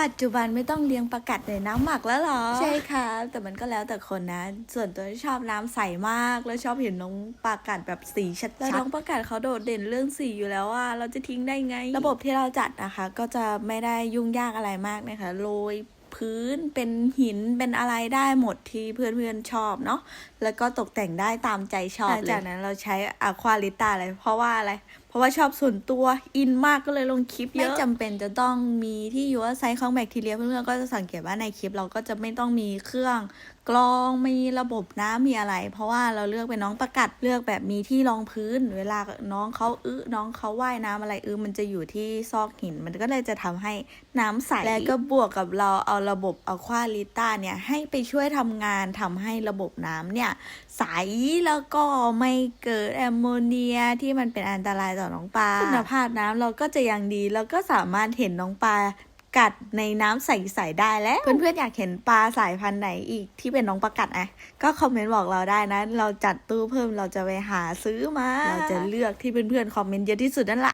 ปัจจุบันไม่ต้องเลี้ยงปลากัดในน้ำหมักแล้วเหรอ ใช่ค่ะแต่มันก็แล้วแต่คนนะ ส่วนตัวชอบน้ำใสมาก แล้วชอบเห็นน้องปลากัดแบบสีชัดๆแล้วน้องปลากัดเขาโดดเด่นเรื่องสีอยู่แล้วอะเราจะทิ้งได้ไง ระบบที่เราจัดนะคะ ก็จะไม่ได้ยุ่งยากอะไรมากนะคะโรยพื้นเป็นหินเป็นอะไรได้หมดที่เพื่อนๆชอบเนาะแล้วก็ตกแต่งได้ตามใจชอบเลยจากนั้นเราใช้อะควาลิต้าอะไรเพราะว่าอะไรเพราะว่าชอบส่วนตัวอินมากก็เลยลงคลิปเยอะไม่จำเป็นจะต้องมีที่อยู่อาศัยของแบคทีเรียเพื่อนๆก็จะสังเกตว่าในคลิปเราก็จะไม่ต้องมีเครื่องกรองมีระบบน้ำมีอะไร เพราะว่าเราเลือกเป็นน้องประกัดเลือกแบบมีที่รองพื้น เวลาน้องเขาอื้อน้องเขาว่ายน้ำอะไรอื้อมันจะอยู่ที่ซอกหิน มันก็เลยจะทำให้น้ำใสและก็บวกกับเราเอาระบบอะควาลิต้าเนี่ยให้ไปช่วยทำงานทำให้ระบบน้ำเนี่ยใสแล้วก็ไม่เกิดแอมโมเนียที่มันเป็นอันตรายต่อน้องปลาคุณภาพน้ำเราก็จะยังดีแล้วก็สามารถเห็นน้องปลากัดในน้ำใสๆได้แล้ว เพื่อนๆอยากเห็นปลาสายพันธุ์ไหนอีกที่เป็นน้องปลากัดอะก็คอมเมนต์บอกเราได้นะ เราจัดตู้เพิ่มเราจะไปหาซื้อมา เราจะเลือกที่เพื่อนๆคอมเมนต์เยอะที่สุดนั่นแหละ